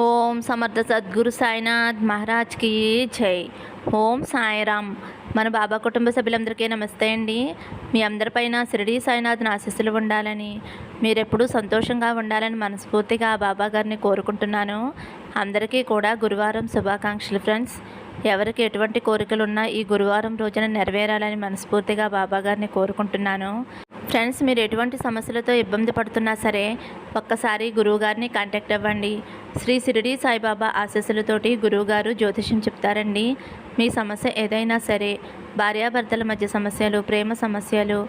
ఓం సమర్థ సద్గురు సాయినాథ్ మహారాజ్కి జై. ఓం సాయిరామ్ మన బాబా కుటుంబ సభ్యులందరికీ నమస్తే అండి. మీ అందరిపైన షిరిడి సాయినాథ్ని ఆశీస్సులు ఉండాలని మీరెప్పుడూ సంతోషంగా ఉండాలని మనస్ఫూర్తిగా ఆ బాబా గారిని కోరుకుంటున్నాను. అందరికీ కూడా గురువారం శుభాకాంక్షలు ఫ్రెండ్స్. ఎవరికి ఎటువంటి కోరికలు ఉన్నా ఈ గురువారం రోజున నెరవేరాలని మనస్ఫూర్తిగా బాబా గారిని కోరుకుంటున్నాను. ఫ్రెండ్స్ మీరు ఎటువంటి సమస్యలతో ఇబ్బంది పడుతున్నా సరే ఒక్కసారి గురువుగారిని కాంటాక్ట్ అవ్వండి. శ్రీ సిరిడి సాయిబాబా ఆశీస్సులతోటి గురువుగారు జ్యోతిష్యం చెప్తారండి. మీ సమస్య ఏదైనా సరే భార్యాభర్తల మధ్య సమస్యలు ప్రేమ సమస్యలు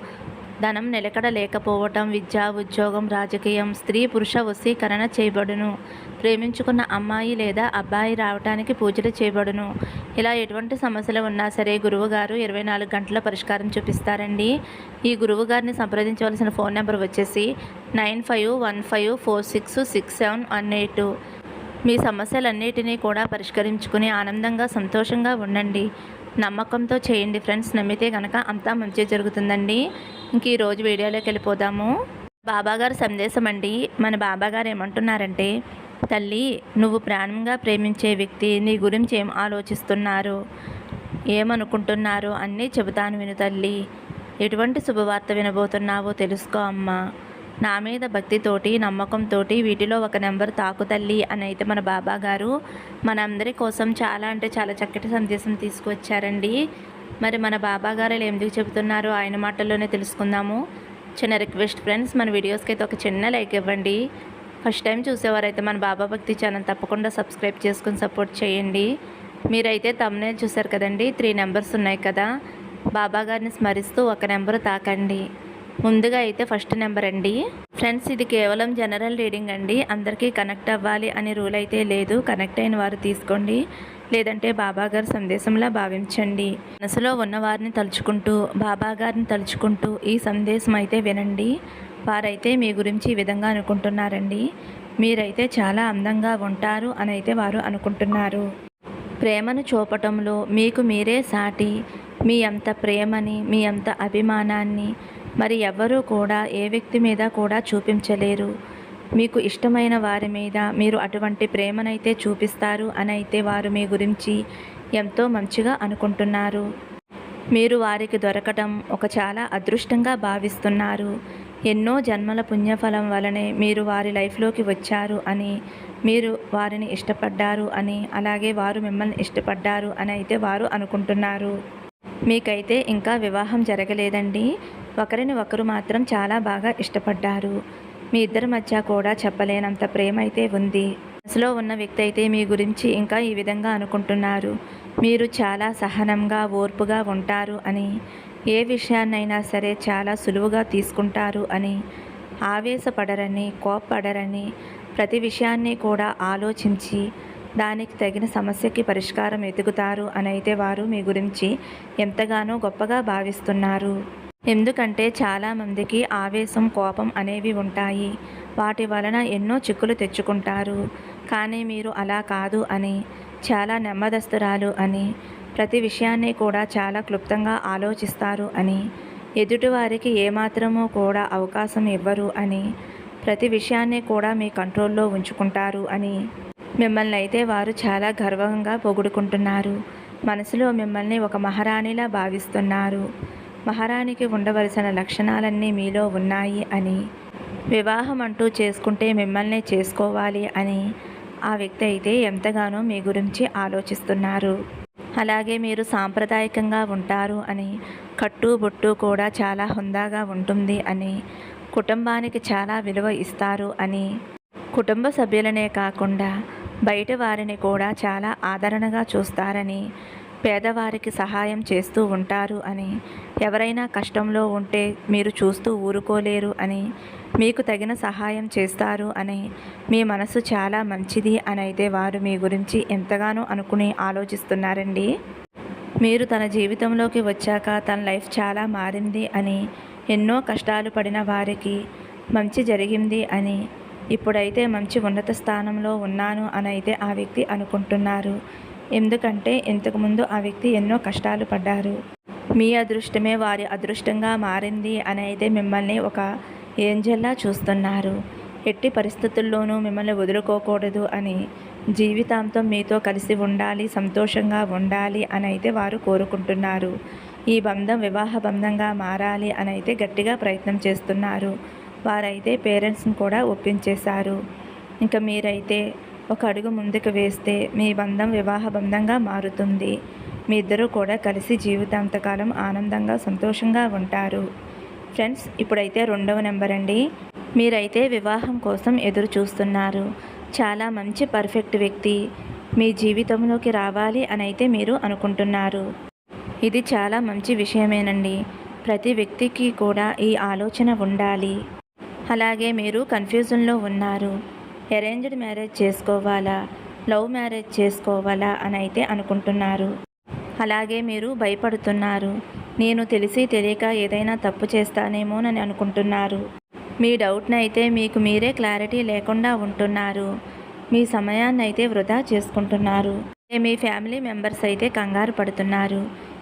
ధనం నిలకడ లేకపోవటం విద్య ఉద్యోగం రాజకీయం స్త్రీ పురుష వశీకరణ చేయబడును. ప్రేమించుకున్న అమ్మాయి లేదా అబ్బాయి రావటానికి పూజలు చేయబడును. ఇలా ఎటువంటి సమస్యలు ఉన్నా సరే గురువుగారు ఇరవై నాలుగు గంటల పరిష్కారం చూపిస్తారండి. ఈ గురువుగారిని సంప్రదించవలసిన ఫోన్ నెంబర్ వచ్చేసి nine five one five four six six seven one eight. మీ సమస్యలన్నిటినీ కూడా పరిష్కరించుకుని ఆనందంగా సంతోషంగా ఉండండి. నమ్మకంతో చేయండి ఫ్రెండ్స్. నమ్మితే కనుక అంతా మంచి జరుగుతుందండి. ఇంక ఈరోజు వీడియోలోకి వెళ్ళిపోదాము. బాబాగారు సందేశం అండి మన బాబాగారు ఏమంటున్నారంటే తల్లి నువ్వు ప్రాణంగా ప్రేమించే వ్యక్తి నీ గురించి ఏం ఆలోచిస్తున్నారు? ఏమనుకుంటున్నారు? అన్నీ చెబుతాను విను తల్లి. ఎటువంటి శుభవార్త వినబోతున్నావో తెలుసుకో అమ్మా. నా మీద భక్తితోటి నమ్మకంతోటి వీటిలో ఒక నెంబర్ తాకు తల్లి అని అయితే మన బాబా గారు మనందరి కోసం చాలా అంటే చాలా చక్కటి సందేశం తీసుకువచ్చారండి. మరి మన బాబా గారు ఎందుకు చెబుతున్నారో ఆయన మాటల్లోనే తెలుసుకుందాము. చిన్న రిక్వెస్ట్ ఫ్రెండ్స్ మన వీడియోస్కి అయితే ఒక చిన్న లైక్ ఇవ్వండి. ఫస్ట్ టైం చూసేవారైతే మన బాబా భక్తి ఛానల్ తప్పకుండా సబ్స్క్రైబ్ చేసుకుని సపోర్ట్ చేయండి. మీరైతే తమ్నే చూసారు కదండి? త్రీ నెంబర్స్ ఉన్నాయి కదా. బాబా గారిని స్మరిస్తూ ఒక నెంబర్ తాకండి. ముందుగా అయితే ఫస్ట్ నెంబర్ అండి. ఫ్రెండ్స్ ఇది కేవలం జనరల్ రీడింగ్ అండి. అందరికీ కనెక్ట్ అవ్వాలి అనే రూల్ అయితే లేదు. కనెక్ట్ అయిన వారు తీసుకోండి. లేదంటే బాబా గారి సందేశంలా భావించండి. మనసులో ఉన్నవారిని తలుచుకుంటూ బాబా గారిని తలుచుకుంటూ ఈ సందేశం అయితే వినండి. వారైతే మీ గురించి ఈ విధంగా అనుకుంటున్నారండి. మీరైతే చాలా అందంగా ఉంటారు అని అయితే వారు అనుకుంటున్నారు. ప్రేమను చూపటంలో మీకు మీరే సాటి మీ అంత ప్రేమని మీ అంత అభిమానాన్ని మరి ఎవ్వరూ కూడా ఏ వ్యక్తి మీద కూడా చూపించలేరు. మీకు ఇష్టమైన వారి మీద మీరు అటువంటి ప్రేమనైతే చూపిస్తారు అని అయితే వారు మీ గురించి ఎంతో మంచిగా అనుకుంటున్నారు. మీరు వారికి దొరకటం ఒక చాలా అదృష్టంగా భావిస్తున్నారు. ఎన్నో జన్మల పుణ్యఫలం వలనే మీరు వారి లైఫ్లోకి వచ్చారు అని మీరు వారిని ఇష్టపడ్డారు అని అలాగే వారు మిమ్మల్ని ఇష్టపడ్డారు అని అయితే వారు అనుకుంటున్నారు. మీకైతే ఇంకా వివాహం జరగలేదండి. ఒకరిని ఒకరు మాత్రం చాలా బాగా ఇష్టపడ్డారు. మీ ఇద్దరి మధ్య కూడా చెప్పలేనంత ప్రేమ అయితే ఉంది. మనసులో ఉన్న వ్యక్తి అయితే మీ గురించి ఇంకా ఈ విధంగా అనుకుంటున్నారు. మీరు చాలా సహనంగా ఓర్పుగా ఉంటారు అని ఏ విషయాన్నైనా సరే చాలా సులువుగా తీసుకుంటారు అని ఆవేశపడరని కోప్పడరని ప్రతి విషయాన్ని కూడా ఆలోచించి దానికి తగిన సమస్యకి పరిష్కారం ఎదుగుతారు అని అయితే వారు మీ గురించి ఎంతగానో గొప్పగా భావిస్తున్నారు. ఎందుకంటే చాలామందికి ఆవేశం కోపం అనేవి ఉంటాయి. వాటి వలన ఎన్నో చిక్కులు తెచ్చుకుంటారు. కానీ మీరు అలా కాదు అని చాలా నెమ్మదస్తురాలు అని ప్రతి విషయాన్ని కూడా చాలా క్లుప్తంగా ఆలోచిస్తారు అని ఎదుటివారికి ఏమాత్రమూ కూడా అవకాశం ఇవ్వరు అని ప్రతి విషయాన్ని కూడా మీ కంట్రోల్లో ఉంచుకుంటారు అని మిమ్మల్ని అయితే వారు చాలా గర్వంగా పొగుడుకుంటున్నారు. మనసులో మిమ్మల్ని ఒక మహారాణిలా భావిస్తున్నారు. మహారాణికి ఉండవలసిన లక్షణాలన్నీ మీలో ఉన్నాయి అని వివాహం అంటూ చేసుకుంటే మిమ్మల్ని చేసుకోవాలి అని ఆ వ్యక్తి అయితే ఎంతగానో మీ గురించి ఆలోచిస్తున్నారు. అలాగే మీరు సాంప్రదాయకంగా ఉంటారు అని కట్టు బొట్టు కూడా చాలా హుందాగా ఉంటుంది అని కుటుంబానికి చాలా విలువ ఇస్తారు అని కుటుంబ సభ్యులనే కాకుండా బయట వారిని కూడా చాలా ఆదరణగా చూస్తారని పేదవారికి సహాయం చేస్తూ ఉంటారు అని ఎవరైనా కష్టంలో ఉంటే మీరు చూస్తూ ఊరుకోలేరు అని మీకు తగిన సహాయం చేస్తారు అని మీ మనసు చాలా మంచిది అని అయితే వారు మీ గురించి ఎంతగానో అనుకుని ఆలోచిస్తున్నారండి. మీరు తన జీవితంలోకి వచ్చాక తన లైఫ్ చాలా మారింది అని ఎన్నో కష్టాలు పడిన వారికి మంచి జరిగింది అని ఇప్పుడైతే మంచి ఉన్నత స్థానంలో ఉన్నాను అని అయితే ఆ వ్యక్తి అనుకుంటున్నారు. ఎందుకంటే ఇంతకుముందు ఆ వ్యక్తి ఎన్నో కష్టాలు పడ్డారు. మీ అదృష్టమే వారి అదృష్టంగా మారింది అని అయితే మిమ్మల్ని ఒక ఏంజల్లా చూస్తున్నారు. ఎట్టి పరిస్థితుల్లోనూ మిమ్మల్ని వదులుకోకూడదు అని జీవితాంతం మీతో కలిసి ఉండాలి సంతోషంగా ఉండాలి అని అయితే వారు కోరుకుంటున్నారు. ఈ బంధం వివాహ బంధంగా మారాలి అని అయితే గట్టిగా ప్రయత్నం చేస్తున్నారు. వారైతే పేరెంట్స్ని కూడా ఒప్పించేశారు. ఇంకా మీరైతే ఒక అడుగు ముందుకు వేస్తే మీ బంధం వివాహ బంధంగా మారుతుంది. మీ ఇద్దరూ కూడా కలిసి జీవితాంతకాలం ఆనందంగా సంతోషంగా ఉంటారు. ఫ్రెండ్స్ ఇప్పుడైతే రెండవ నెంబర్ అండి. మీరైతే వివాహం కోసం ఎదురు చూస్తున్నారు. చాలా మంచి పర్ఫెక్ట్ వ్యక్తి. మీ జీవితంలోకి రావాలి అని అయితే మీరు అనుకుంటున్నారు. ఇది చాలా మంచి విషయమేనండి. ప్రతి వ్యక్తికి కూడా ఈ ఆలోచన ఉండాలి. అలాగే మీరు కన్ఫ్యూజన్లో ఉన్నారు. అరేంజ్డ్ మ్యారేజ్ చేసుకోవాలా? లవ్ మ్యారేజ్ చేసుకోవాలా అని అయితే అనుకుంటున్నారు. అలాగే మీరు భయపడుతున్నారు. నేను తెలిసి తెలియక ఏదైనా తప్పు చేస్తానేమోనని అనుకుంటున్నారు. మీ డౌట్ని అయితే మీకు మీరే క్లారిటీ లేకుండా ఉంటున్నారు. మీ సమయాన్ని అయితే వృధా చేసుకుంటున్నారు. మీ ఫ్యామిలీ మెంబర్స్ అయితే కంగారు పడుతున్నారు.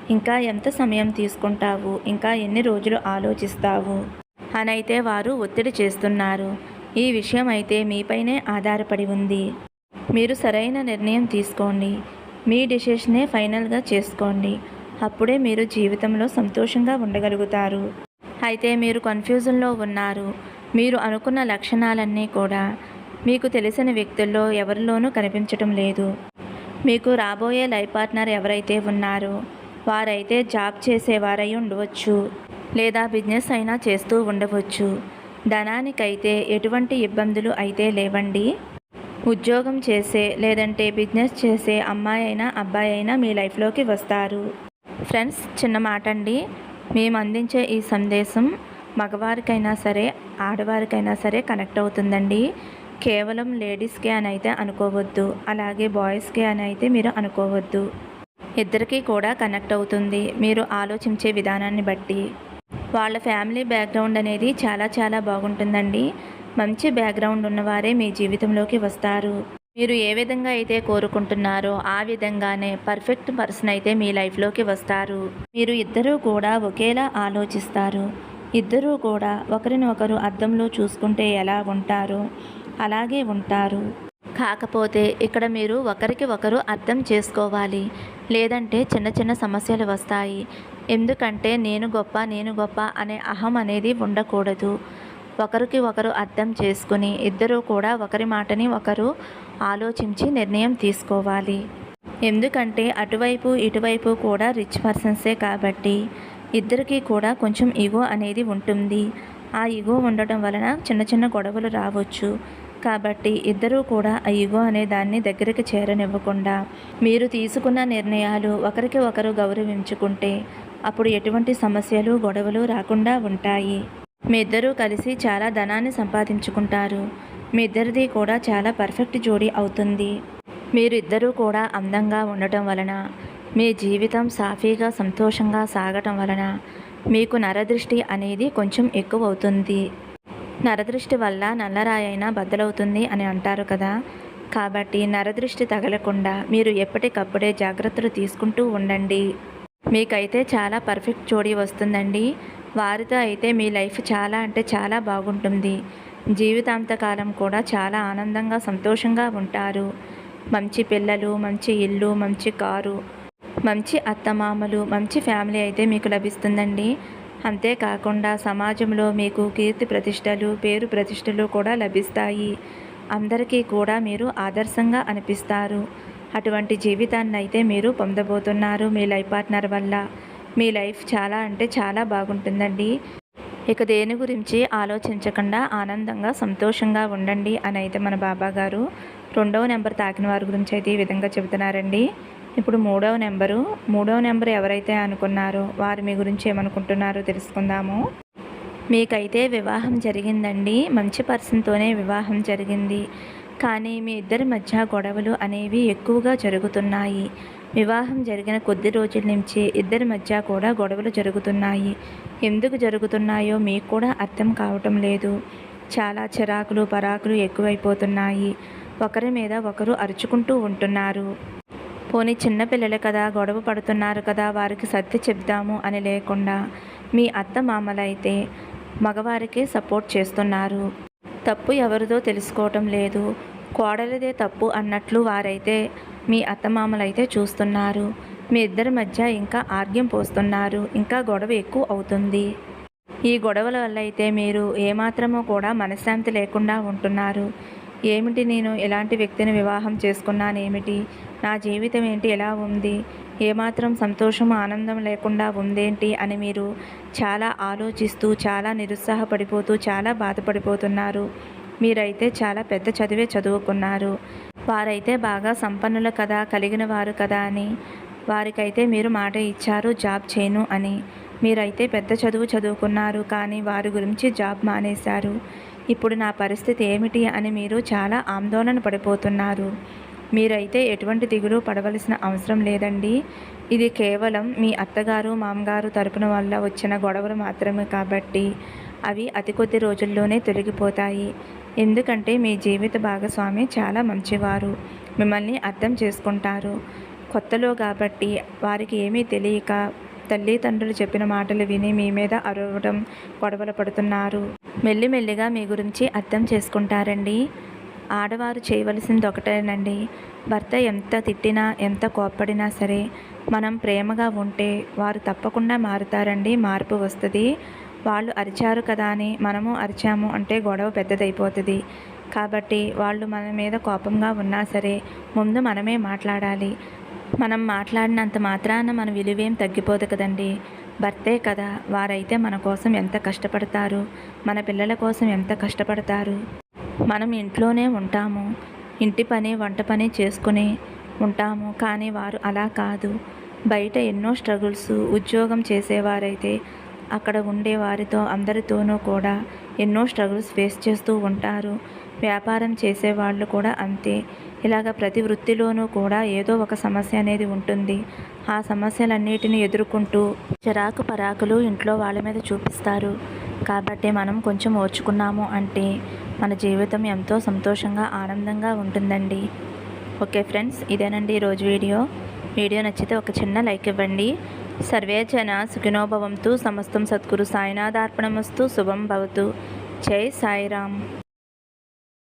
ఇంకా ఎంత సమయం తీసుకుంటావు? ఇంకా ఎన్ని రోజులు ఆలోచిస్తావు? అని అయితే వారు ఒత్తిడి చేస్తున్నారు. ఈ విషయం అయితే మీపైనే ఆధారపడి ఉంది. మీరు సరైన నిర్ణయం తీసుకోండి. మీ డిసిషనే ఫైనల్గా చేసుకోండి. అప్పుడే మీరు జీవితంలో సంతోషంగా ఉండగలుగుతారు. అయితే మీరు కన్ఫ్యూజన్లో ఉన్నారు. మీరు అనుకున్న లక్షణాలన్నీ కూడా మీకు తెలిసిన వ్యక్తుల్లో ఎవరిలోనూ కనిపించటం లేదు. మీకు రాబోయే లైఫ్ పార్ట్నర్ ఎవరైతే ఉన్నారో వారైతే జాబ్ చేసేవారై ఉండవచ్చు. లేదా బిజినెస్ అయినా చేస్తూ ఉండవచ్చు. ధనానికైతే ఎటువంటి ఇబ్బందులు అయితే లేవండి. ఉద్యోగం చేసే లేదంటే బిజినెస్ చేసే అమ్మాయి అయినా అబ్బాయి అయినా మీ లైఫ్లోకి వస్తారు. ఫ్రెండ్స్ చిన్న మాట అండి మేము అందించే ఈ సందేశం మగవారికైనా సరే ఆడవారికైనా సరే కనెక్ట్ అవుతుందండి. కేవలం లేడీస్కే అని అయితే అనుకోవద్దు. అలాగే బాయ్స్కే అని అయితే మీరు అనుకోవద్దు. ఇద్దరికీ కూడా కనెక్ట్ అవుతుంది. మీరు ఆలోచించే విధానాన్ని బట్టి. వాళ్ళ ఫ్యామిలీ బ్యాక్గ్రౌండ్ అనేది చాలా చాలా బాగుంటుందండి. మంచి బ్యాక్గ్రౌండ్ ఉన్నవారే మీ జీవితంలోకి వస్తారు. మీరు ఏ విధంగా అయితే కోరుకుంటున్నారో ఆ విధంగానే పర్ఫెక్ట్ పర్సన్ అయితే మీ లైఫ్లోకి వస్తారు. మీరు ఇద్దరూ కూడా ఒకేలా ఆలోచిస్తారు. ఇద్దరూ కూడా ఒకరిని ఒకరు అద్దంలో చూసుకుంటే ఎలా ఉంటారో అలాగే ఉంటారు. కాకపోతే ఇక్కడ మీరు ఒకరికి ఒకరు అర్థం చేసుకోవాలి. లేదంటే చిన్న చిన్న సమస్యలు వస్తాయి. ఎందుకంటే నేను గొప్ప నేను గొప్ప అనే అహం అనేది ఉండకూడదు. ఒకరికి ఒకరు అర్థం చేసుకుని ఇద్దరూ కూడా ఒకరి మాటని ఒకరు ఆలోచించి నిర్ణయం తీసుకోవాలి. ఎందుకంటే అటువైపు ఇటువైపు కూడా రిచ్ పర్సన్సే కాబట్టి ఇద్దరికీ కూడా కొంచెం ఈగో అనేది ఉంటుంది. ఆ ఈగో ఉండటం వలన చిన్న చిన్న గొడవలు రావచ్చు. కాబట్టి ఇద్దరూ కూడా ఆ ఈగో అనే దాన్ని దగ్గరికి చేరనివ్వకుండా మీరు తీసుకున్న నిర్ణయాలు ఒకరికి ఒకరు గౌరవించుకుంటే అప్పుడు ఎటువంటి సమస్యలు గొడవలు రాకుండా ఉంటాయి. మీ ఇద్దరూ కలిసి చాలా ధనాన్ని సంపాదించుకుంటారు. మీ ఇద్దరిది కూడా చాలా పర్ఫెక్ట్ జోడీ అవుతుంది. మీరు ఇద్దరూ కూడా అందంగా ఉండటం వలన మీ జీవితం సాఫీగా సంతోషంగా సాగటం వలన మీకు నరదృష్టి అనేది కొంచెం ఎక్కువ అవుతుంది నరదృష్టి వల్ల నల్లరాయైనా బద్దలవుతుంది అని అంటారు కదా. కాబట్టి నరదృష్టి తగలకుండా మీరు ఎప్పటికప్పుడే జాగ్రత్తలు తీసుకుంటూ ఉండండి. మీకైతే చాలా పర్ఫెక్ట్ జోడీ వస్తుందండి. వారితో అయితే మీ లైఫ్ చాలా అంటే చాలా బాగుంటుంది. జీవితాంతకాలం కూడా చాలా ఆనందంగా సంతోషంగా ఉంటారు. మంచి పిల్లలు మంచి ఇల్లు మంచి కారు మంచి అత్తమామలు మంచి ఫ్యామిలీ అయితే మీకు లభిస్తుందండి. అంతేకాకుండా సమాజంలో మీకు కీర్తి ప్రతిష్టలు పేరు ప్రతిష్టలు కూడా లభిస్తాయి. అందరికీ కూడా మీరు ఆదర్శంగా అనిపిస్తారు. అటువంటి జీవితాన్ని అయితే మీరు పొందబోతున్నారు మీ లైఫ్ పార్ట్నర్ వల్ల. మీ లైఫ్ చాలా అంటే చాలా బాగుంటుందండి. ఇక దేని గురించి ఆలోచించకుండా ఆనందంగా సంతోషంగా ఉండండి అని అయితే మన బాబా గారు రెండవ నెంబర్ తాకిన వారి గురించి అయితే ఈ విధంగా చెబుతున్నారండి. ఇప్పుడు మూడవ నెంబరు. మూడవ నెంబర్ ఎవరైతే అనుకున్నారో వారు మీ గురించి ఏమనుకుంటున్నారో తెలుసుకుందాము. మీకైతే వివాహం జరిగిందండి. మంచి పర్సన్తోనే వివాహం జరిగింది. కానీ మీ ఇద్దరి మధ్య గొడవలు అనేవి ఎక్కువగా జరుగుతున్నాయి. వివాహం జరిగిన కొద్ది రోజుల నుంచి ఇద్దరి మధ్య కూడా గొడవలు జరుగుతున్నాయి. ఎందుకు జరుగుతున్నాయో మీకు కూడా అర్థం కావటం లేదు. చాలా చిరాకులు పరాకులు ఎక్కువైపోతున్నాయి. ఒకరి మీద ఒకరు అరుచుకుంటూ ఉంటున్నారు. పోనీ చిన్నపిల్లలు కదా గొడవ పడుతున్నారు కదా వారికి సర్ది చెప్దాము అని లేకుండా మీ అత్త మామలైతే మగవారికే సపోర్ట్ చేస్తున్నారు. తప్పు ఎవరిదో తెలుసుకోవటం లేదు. కోడలిదే తప్పు అన్నట్లు వారైతే మీ అత్తమామలైతే చూస్తున్నారు. మీ ఇద్దరి మధ్య ఇంకా ఆర్గ్యం పోస్తున్నారు. ఇంకా గొడవ ఎక్కువ అవుతుంది. ఈ గొడవల వల్ల అయితే మీరు ఏమాత్రమో కూడా మనశ్శాంతి లేకుండా ఉంటున్నారు. ఏమిటి నేను ఎలాంటి వ్యక్తిని వివాహం చేసుకున్నానేమిటి? నా జీవితం ఏంటి? ఎలా ఉంది? ఏమాత్రం సంతోషం ఆనందం లేకుండా ఉందేంటి అని మీరు చాలా ఆలోచిస్తూ చాలా నిరుత్సాహపడిపోతూ చాలా బాధపడిపోతున్నారు. మీరైతే చాలా పెద్ద చదివే చదువుకున్నారు. వారైతే బాగా సంపన్నులు కదా కలిగిన వారు కదా అని. వారికైతే మీరు మాట ఇచ్చారు జాబ్ చేయను అని. మీరైతే పెద్ద చదువు చదువుకున్నారు కానీ వారి గురించి జాబ్ మానేశారు. ఇప్పుడు నా పరిస్థితి ఏమిటి అని మీరు చాలా ఆందోళన పడిపోతున్నారు. మీరైతే ఎటువంటి దిగులు పడవలసిన అవసరం లేదండి. ఇది కేవలం మీ అత్తగారు మామగారు తరపున వల్ల వచ్చిన గొడవలు మాత్రమే కాబట్టి అవి అతి కొద్ది రోజుల్లోనే తొలగిపోతాయి. ఎందుకంటే మీ జీవిత భాగస్వామి చాలా మంచివారు. మిమ్మల్ని అర్థం చేసుకుంటారు. కొత్తలో కాబట్టి వారికి ఏమీ తెలియక తల్లిదండ్రులు చెప్పిన మాటలు విని మీ మీద అరవడం గొడవలు పడుతున్నారు. మెల్లిమెల్లిగా మీ గురించి అర్థం చేసుకుంటారండి. ఆడవారు చేయవలసింది ఒకటేనండి భర్త ఎంత తిట్టినా ఎంత కోప్పడినా సరే మనం ప్రేమగా ఉంటే వారు తప్పకుండా మారుతారండి మార్పు వస్తుంది. వాళ్ళు అరిచారు కదా అని మనము అరిచాము అంటే గొడవ పెద్దదైపోతుంది. కాబట్టి వాళ్ళు మన మీద కోపంగా ఉన్నా సరే ముందు మనమే మాట్లాడాలి. మనం మాట్లాడినంత మాత్రాన మన విలువేం తగ్గిపోదు కదండి. భర్తే కదా వారైతే మన కోసం ఎంత కష్టపడతారు మన పిల్లల కోసం ఎంత కష్టపడతారు. మనం ఇంట్లోనే ఉంటాము. ఇంటి పని వంట పని చేసుకుని ఉంటాము. కానీ వారు అలా కాదు. బయట ఎన్నో స్ట్రగుల్స్ ఉద్యోగం చేసేవారైతే అక్కడ ఉండే వారితో అందరితోనూ కూడా ఎన్నో స్ట్రగుల్స్ ఫేస్ చేస్తూ ఉంటారు. వ్యాపారం చేసేవాళ్ళు కూడా అంతే. ఇలాగ ప్రతి వృత్తిలోనూ కూడా ఏదో ఒక సమస్య అనేది ఉంటుంది. ఆ సమస్యలన్నిటిని ఎదుర్కొంటూ చిరాకు పరాకులు ఇంట్లో వాళ్ళ మీద చూపిస్తారు. కాబట్టి మనం కొంచెం ఓర్చుకున్నాము అంటే మన జీవితం ఎంతో సంతోషంగా ఆనందంగా ఉంటుందండి. ఓకే ఫ్రెండ్స్ ఇదేనండి ఈరోజు వీడియో. వీడియో నచ్చితే ఒక చిన్న లైక్ ఇవ్వండి. సర్వే జన సుఖినోభవంతు సమస్తం సద్గురు సాయినాథార్పణమస్తు శుభం భవతు. జై సాయిరామ్.